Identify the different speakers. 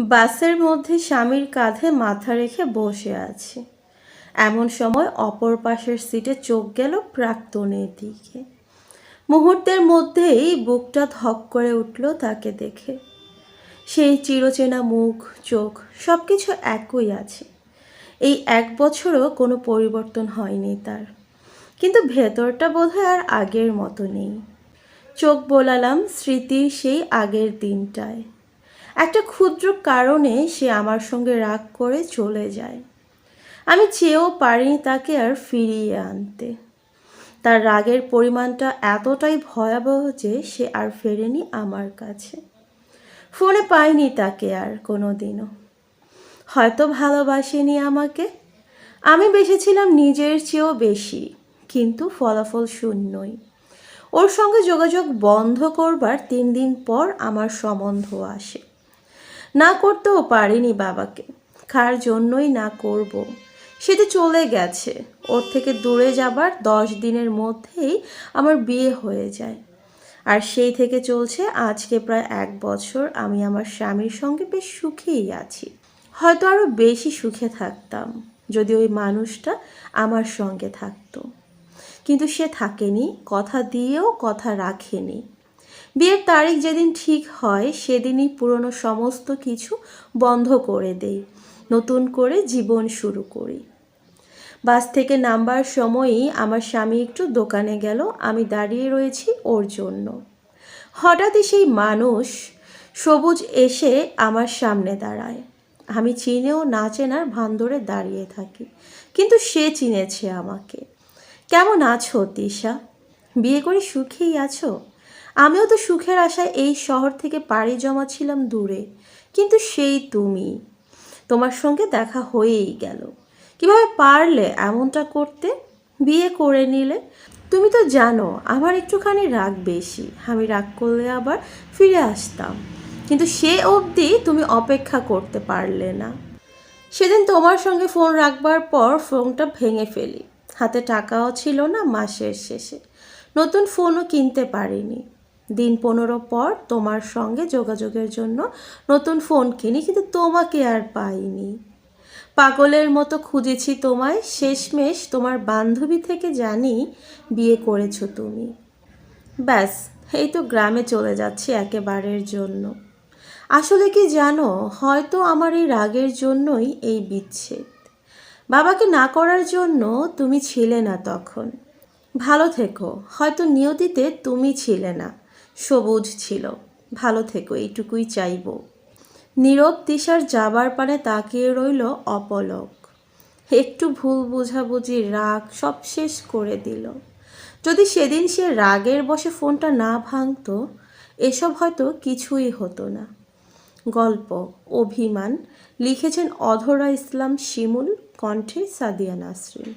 Speaker 1: বাসের মধ্যে স্বামীর কাঁধে মাথা রেখে বসে আছি। এমন সময় অপর পাশের সিটে চোখ গেল প্রাক্তনের দিকে মুহূর্তের মধ্যেই বুকটা ধক করে উঠল তাকে দেখে। সেই চিরচেনা মুখ, চোখ সব কিছু একই আছে। এই এক বছরও কোনো পরিবর্তন হয়নি তার। কিন্তু ভেতরটা বোধহয় আর আগের মতো নেই। চোখ বোলালাম স্মৃতির সেই আগের দিনটায়। একটা ক্ষুদ্র কারণে সে আমার সঙ্গে রাগ করে চলে যায়। আমি চেয়েও পারিনি তাকে আর ফিরিয়ে আনতে। তার রাগের পরিমাণটা এতটাই ভয়াবহ যে সে আর ফেরেনি আমার কাছে। ফোনে পাইনি তাকে আর কোনো দিনও হয়তো ভালোবাসেনি আমাকে। আমি বেসেছিলাম নিজের চেয়েও বেশি, কিন্তু ফলাফল শূন্যই। ওর সঙ্গে যোগাযোগ বন্ধ করবার তিন দিন পর আমার সম্বন্ধ আসে। না করতেও পারিনি বাবাকে। কার জন্যই না করব। সে যে চলে গেছে। ওর থেকে দূরে যাবার দশ দিনের মধ্যেই আমার বিয়ে হয়ে যায়। আর সেই থেকে চলছে আজকে প্রায় এক বছর আমি আমার স্বামীর সঙ্গে বেশ সুখেই আছি। হয়তো আরও বেশি সুখে থাকতাম যদি ওই মানুষটা আমার সঙ্গে থাকতো। কিন্তু সে থাকেনি, কথা দিয়েও কথা রাখেনি। বিয়ের তারিখ যেদিন ঠিক হয়, সেদিনই পুরনো সমস্ত কিছু বন্ধ করে দেই। নতুন করে জীবন শুরু করি। বাস থেকে নামবার সময়ই আমার স্বামী একটু দোকানে গেল, আমি দাঁড়িয়ে রয়েছি ওর জন্য। হঠাৎই সেই মানুষ সবুজ এসে আমার সামনে দাঁড়ায়। আমি চিনেও না চেনার ভান ধরে দাঁড়িয়ে থাকি, কিন্তু সে চিনেছে আমাকে। কেমন আছো, তিশা? বিয়ে করে সুখেই আছো? আমিও তো সুখের আশায় এই শহর থেকে পাড়ি জমাছিলাম দূরে। কিন্তু সেই তুমি, তোমার সঙ্গে দেখা হয়েই গেল। কীভাবে পারলে এমনটা করতে? বিয়ে করে নিলে? তুমি তো জানো, আমার একটুখানি রাগ বেশি। আমি রাগ করলে আবার ফিরে আসতাম। কিন্তু সে অবধি তুমি অপেক্ষা করতে পারলে না। সেদিন তোমার সঙ্গে ফোন রাখবার পর ফোনটা ভেঙে ফেলি। হাতে টাকাও ছিল না মাসের শেষে। নতুন ফোনও কিনতে পারিনি। দিন পনেরো পর তোমার সঙ্গে যোগাযোগের জন্য নতুন ফোন কিনি, কিন্তু তোমাকে আর পাইনি। পাগলের মতো খুঁজেছি তোমায়, শেষমেশ তোমার বান্ধবী থেকে জানি বিয়ে করেছ তুমি। ব্যাস, এই তো গ্রামে চলে যাচ্ছি একেবারের জন্য। আসলে কি জানো, হয়তো আমার এই রাগের জন্যই এই বিচ্ছেদ। বাবাকে না করার জন্য তুমি ছিলে না তখন। ভালো থেকো, হয়তো নিয়তিতে তুমি ছিলে না। সবুজ ছিল। ভালো থেকো, এইটুকুই চাইব। নীরব তিশার যাবার পারে তাকিয়ে রইল অপলক। একটু ভুল বোঝাবুঝি রাগ সব শেষ করে দিল। যদি সেদিন সে রাগের বসে ফোনটা না ভাঙতো, এসব হয়তো কিছুই হতো না। গল্প, অভিমান, লিখেছেন অধরা ইসলাম শিমুল, কণ্ঠে সাদিয়া নাসরিন।